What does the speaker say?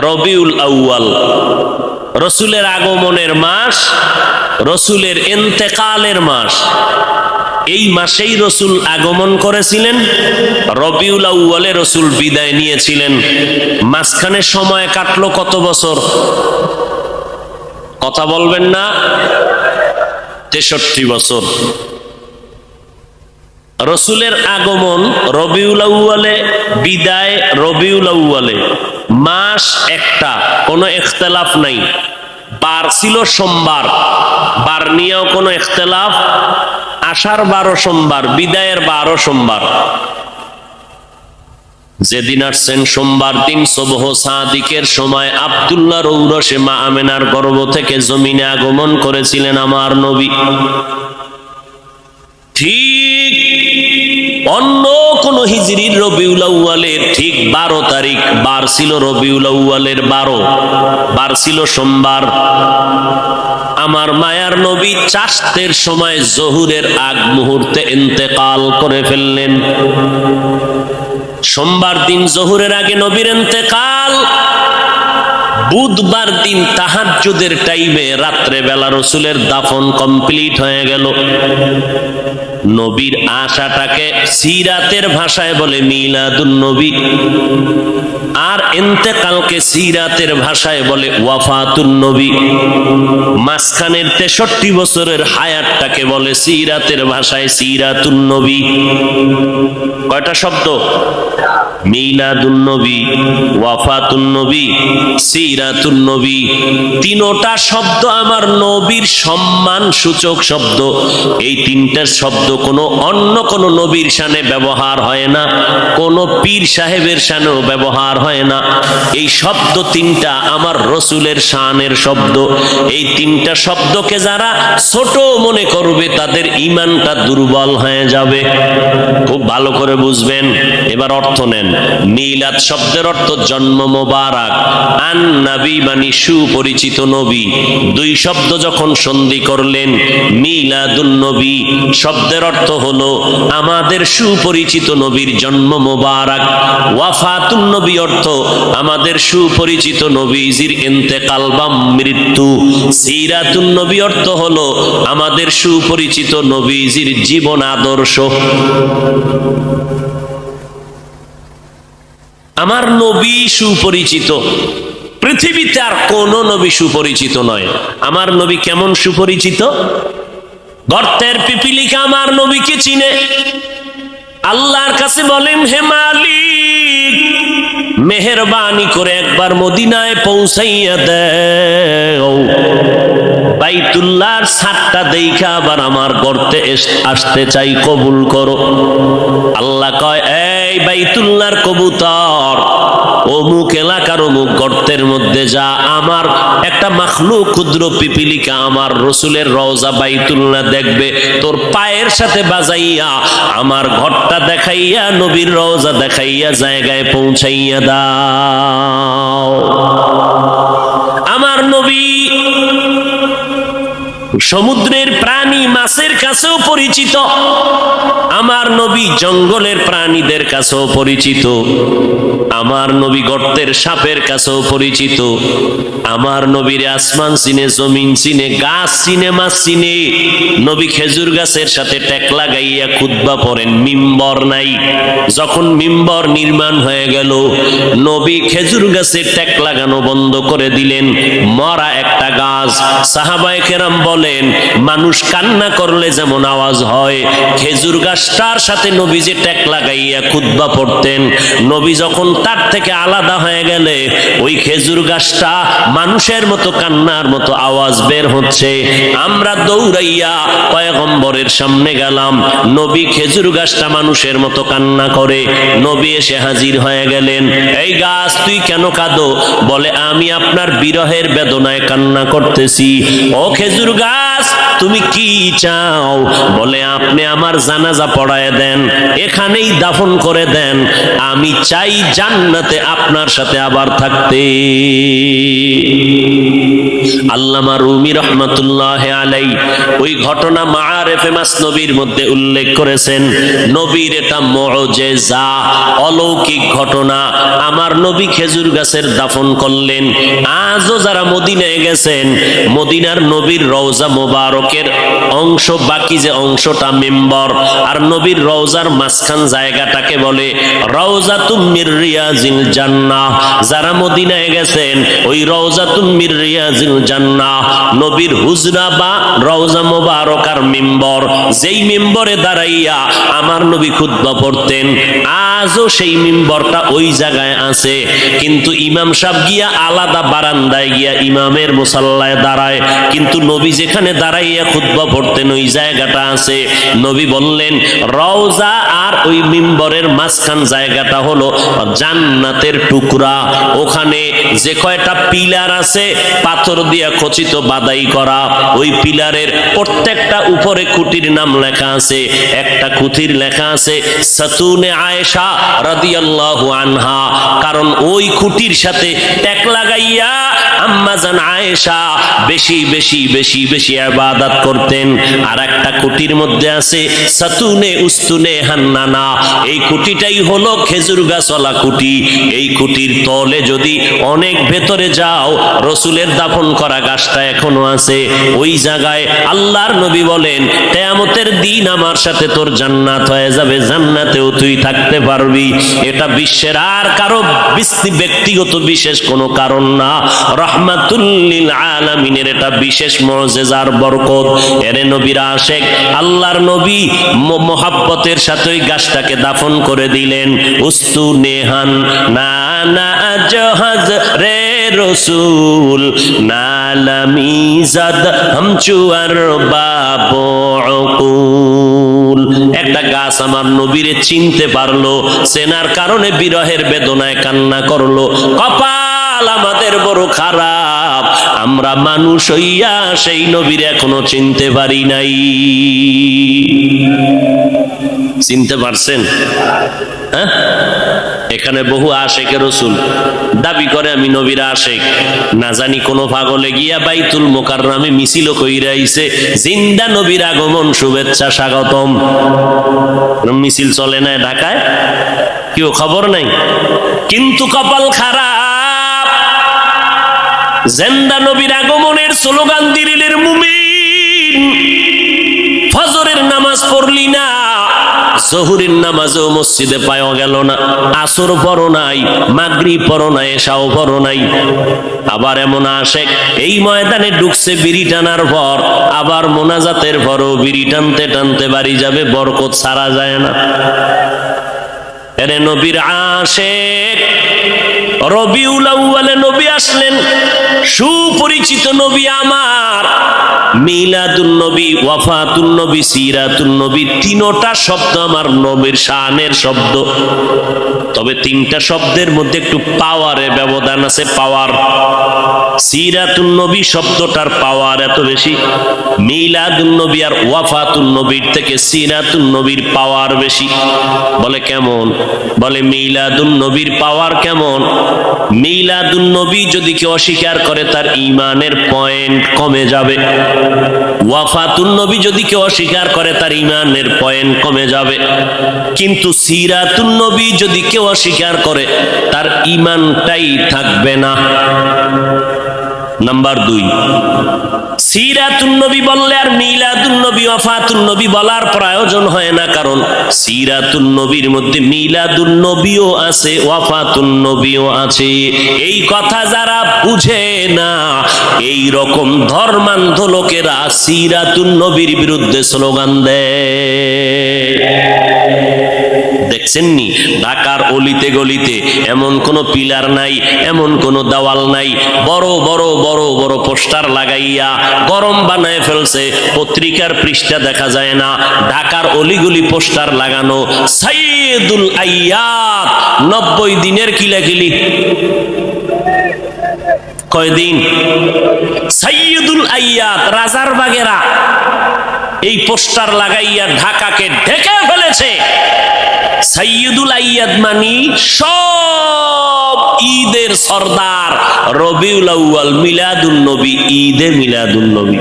রবিউল আউয়াল। রসুলের আগমনের মাস, রসুলের এন্তেকালের মাস। এই মাসেই রসুল আগমন করেছিলেন, রবিউল আউয়ালে রসুল বিদায় নিয়েছিলেন। মাঝখানে সময় কাটল কত বছর? কথা বলবেন না? তেষট্টি বছর। রসুলের আগমন রবিউল আউয়ালে, বিদায় রবিউল আউয়ালে। মাস একটা, কোনো ইখতলাফ নাই। বার ছিল সোমবার, বার নিয়েও কোনো ইখতলাফ আষাঢ় বারো সোমবার, বিদায়ের বারো সোমবার। যেদিন আসছেন সোমবার দিন, সবহ সাদিকের সময় আবদুল্লাহ রৌরসে মা আমেনার গর্ব থেকে জমিনে আগমন করেছিলেন আমার নবী। ঠিক অন্য কোন হিজরির রবিউল আউয়ালের ঠিক বারো তারিখ, বার ছিল রবিউল আউয়ালের বারো, বার ছিল সোমবার। আমার মায়ার নবী চাষতের সময় জহুরের আগ মুহূর্তে ইন্তেকাল করে ফেললেন। সোমবার দিন জহুরের আগে নবীর ইন্তেকাল। বুধবার দিন তাহাজ্জুদের টাইমে রাত্রে বেলা রসুলের দাফন কমপ্লিট হয়ে গেল। নবীর আশাটাকে সিরাতের ভাষায় বলে মিলাদুন নবী। আর এন্তেকালকে সিরাতের ভাষায় বলে ওয়াফাতুন নবী। মাঝখানের তেষট্টি বছরের হায়াতটাকে বলে সিরাতের ভাষায় সিরাতুন নবী। কয়টা শব্দ? মিলাদুন নবী, ওয়াফাতুন নবী, সিরাতুন নবী। তিনোটা শব্দ আমার নবীর সম্মান সূচক শব্দ। এই তিনটা শব্দ কোনো অন্য কোন নবীর শানে ব্যবহার হয় না। কোন পীর সাহেবের শানেও ব্যবহার হয় না। এই শব্দ তিনটা আমার রসুলের শানের শব্দ। এই তিনটা শব্দকে যারা ছোট মনে করবে, তাদের ইমানটা দুর্বল হয়ে যাবে। খুব ভালো করে বুঝবেন। এবার অর্থ নেন। মিলাদ শব্দের অর্থ জন্ম মোবারক। আন নবী মানে সুপরিচিত নবী। দুই শব্দ যখন সন্ধি করলেন, মিলাদুন নবী, শব্দের অর্থ হলো আমাদের সুপরিচিত নবীর জন্ম মোবারক। ওয়াফাতুন নবী অর্থ আমাদের সুপরিচিত নবীজির ইন্তেকাল বা মৃত্যু। সিরাতুন নবী অর্থ হলো আমাদের সুপরিচিত নবীজির জীবন আদর্শ। আমার নবী সুপরিচিত। পৃথিবীতে আর কোন নবী সুপরিচিত নয়। আমার নবী কেমন সুপরিচিত? গর্তের পিপিলিকা আমার নবীকে চিনে। আল্লাহর কাছে বলেন, হে মালিক, মেহরবানি করে একবার মদিনায় পৌঁছাইয়া দেও। বাইতুল্লাহর সাতটা দেখা আবার আমার গর্তে আসতে চাই, কবুল করো। আল্লাহ কয় এই বাইতুল্লাহর কবুতর। অমুক এলাকার অমুক গর্তের মধ্যে যা আমার একটা মাখলু ক্ষুদ্র পিপিলিকা আমার রসুলের রওজা বাইতুল্লাহ দেখবে, তোর পায়ের সাথে বাজাইয়া আমার ঘরটা দেখাইয়া, নবীর রওজা দেখাইয়া জায়গায় পৌঁছাইয়া দাও। আমার নবী সমুদ্রের প্রাণী মাছের কাছেও পরিচিত। আমার নবী জঙ্গলের প্রাণীদের কাছেও পরিচিত। আমার নবী গর্তের সাপের কাছেও পরিচিত। আমার নবীর আসমান চিনে জমিন চিনে গাছ চিনে মাছ চিনে নবী খেজুর গাছের সাথে ট্যাক লাগাইয়া খুদ্া পড়েন, মিম্বর নাই। যখন মিম্বর নির্মাণ হয়ে গেল, নবী খেজুর গাছের ট্যাক লাগানো বন্ধ করে দিলেন। মরা একটা গাছ। সাহাবায়ে কেরাম বলেন, মানুষ কান্না করলে যেমন আওয়াজ হয়, খেজুর গাছটার সাথে নবী যে ট্যাক লাগাইয়া খুদ্া পড়তেন, নবী যখন তার থেকে আলাদা হয়ে গেলে, ওই খেজুর গাছটা মানুষের মতো কান্নার মতো আওয়াজ বের হচ্ছে। আমরা দৌড়াইয়া পয়গম্বরের সামনে গেলাম, নবী খেজুর গাছটা মানুষের মতো কান্না করে, নবী এসে হাজির হয়ে গেলেন, এই গাছ, তুই কেন কাঁদো? বলে, আমি আপনার বিরহের বেদনায় কান্না করতেছি। ও খেজুর গাছ last তুমি কি চাও? বলে, আপনি আমার জানাজা পড়ায় দেন, এখানেই দাফন করে দেন। আমি চাই জান্নাতে আপনার সাথে আবার থাকতে। আল্লামা রুমি রহমতুল্লাহ আলাই ওই ঘটনা মাআরেফে মাসনবীর মধ্যে উল্লেখ করেছেন। নবীর এটা মুজিজা অলৌকিক ঘটনা। আমার নবী খেজুর গাছের দাফন করলেন। আজও যারা মদিনায় গেছেন, মদিনার নবীর রওজা মোবারকের অংশ, বাকি যে অংশটা মেম্বর, আর নবীর রওজার মাঝখান জায়গাটাকে বলে রওজা তুমির রিয়াজিল জান্নাহ। যারা মদিনায় গেছেন, ওই রওজা তুমির রিয়াজিল জান্নাহ, নবীর হুজরা বা রওজা মোবারক আর মেম্বর। যেই মেম্বরে দাঁড়াইয়া আমার নবী খুতবা পড়তেন, আজও সেই মেম্বরটা ওই জায়গায় আছে। কিন্তু ইমাম সাহেব গিয়া আলাদা বারান্দায় গিয়া ইমামের মুসাল্লায় দাঁড়ায়। কিন্তু নবী যেখানে দাঁড়াইয়া খুতবা পড়তেন, ওই জায়গাটা আছে। নবী বললেন, রওজা আর ওই মিম্বরের মাঝখান জায়গাটা হলো জান্নাতের টুকরা। ওখানে যে কয়টা পিলার আছে, পাথর দিয়া খচিত বাদাই করা। ওই পিলারের প্রত্যেকটা উপরে খুঁটির নাম লেখা আছে। একটা খুঁটির লেখা আছে, সাতুনে আয়েশা রাদিয়াল্লাহু আনহা। কারণ ওই খুঁটির সাথে ট্যাক লাগাইয়া আম্মা জান আয়েশা বেশি বেশি বেশি বেশি ইবাদত করতেন। আর একটা খুঁটির মধ্যে আছে, সাতুনে উস্তুনে হান্নানা। এই খুঁটিটাই হলো খেজুর গাছওয়ালা খুঁটি এই খুঁটির তলে যদি অনেক ভেতরে যাও, রসুলের দাফন করা গাছটা এখনও আছে। ওই জায়গায় আল্লাহর নবী বলেন, কেয়ামতের দিন আমার সাথে তোর জান্নাত হয়ে যাবে, জান্নাতেও তুই থাকতে পারবি। এটা বিশ্বের আর কারও বিস্তি- ব্যক্তিগত বিশেষ কোনো কারণ না। রহমাতুল্লিল আলামিনের এটা বিশেষ মজেজার বরকত। মোহাব্বতের সাথে গাছটাকে দাফন করে দিলেন। উস্তু নেহান, না রে রসুল একটা গাছ আমার নবীরে চিনতে পারল, চেনার কারণে বিরহের বেদনায় কান্না করল। কপাল আমাদের বড় খারাপ। আমরা মানুষ হইয়া সেই নবীর এখনও চিনতে পারি নাই। চিনতে পারছেন? হ্যাঁ? এখানে বহু আশেকে রসুল দাবি করে, আমি নবীর আশেক। না জানি কোন পাগলে গিয়া বাইতুল মোকাররামে মিছিল কইরা আইছে জিন্দা নবীর আগমন শুভেচ্ছা স্বাগতম। মিছিল চলে না ঢাকায়? কেউ খবর নাই? কিন্তু কপাল খারাপ। জেন্দা নবীর আগমনের স্লোগান দিলের মুমিন। ফজরের নামাজ পড়লি না, জহুরের নামাজও মসজিদে পাওয়া গেল না, আসর পর নাই মাগরি পর নাই এসাও পড়ো নাই। আবার এমন আসে, এই ময়দানে ঢুকছে বিড়ি টানার পর, আবার মোনাজাতের পরও বিড়ি টানতে টানতে বাড়ি যাবে, বরকত সারা যায় না। এরে নবীর আশেক, রবিউল আউয়ালে নবী আসলেন সুপরিচিত নবী আমার। মিলাদুন নবী ওয়াফাতুন নবী শব্দ আমার নবীর শানের শব্দ। তবে তিনটা শব্দের মধ্যে একটু পাওয়ারের ব্যবধান আছে পাওয়ার শব্দটার পাওয়ার এত বেশি। মিলাদুন নবী আর ওয়াফাতুন নবীর থেকে সিরাতুন নবীর পাওয়ার বেশি। বলে কেমন? বলে মিলাদুন নবীর পাওয়ার কেমন? মিলাদুন নবী যদি কেউ অস্বীকার করে, তার ইমানের পয়েন্ট কমে যাবে। ওয়াফাতুন নবী যদি কেউ অস্বীকার করে, তার ইমানের পয়েন্ট কমে যাবে। কিন্তু সিরাতুন নবী যদি কেউ অস্বীকার করে, তার ইমানটাই থাকবে না। নাম্বার দুই। সিরাতুন নবী বললে আর মিলাদুন নবী ওয়াফাতুন নবী বলার প্রয়োজন হয় না, কারণ সিরাতুন নবীর মধ্যে মিলাদুন নবীও আছে ওয়াফাতুন নবীও আছে। এই কথা যারা বুঝে না, এই রকম ধর্মান্ধ লোকেরা সিরাতুন নবীর বিরুদ্ধে স্লোগান দেয়। দেখছেননি? ঢাকার অলিতে গলিতে এমন কোনো পিলার নাই, এমন কোনো দেওয়াল নাই। বড় বড় বড় বড় পোস্টার লাগাইয়া গরম বানায় ফেলছে, পত্রিকার পৃষ্ঠা দেখা যায় না। ঢাকার অলিগুলি পোস্টার লাগানো, সাইয়েদুল আইয়াত, নব্বই দিনের কিলাকিলি। কয়দিন? সাইয়দুল আইয়াত, রাজার বাগেরা। এই পোস্টার লাগাইয়া ঢাকাকে ঢেকে ফেলেছে। সৈয়দুল আইয়াদ মানি সব ঈদের সর্দার রবিউল আউয়াল মিলাদুন নবী ঈদে মিলাদুন নবী।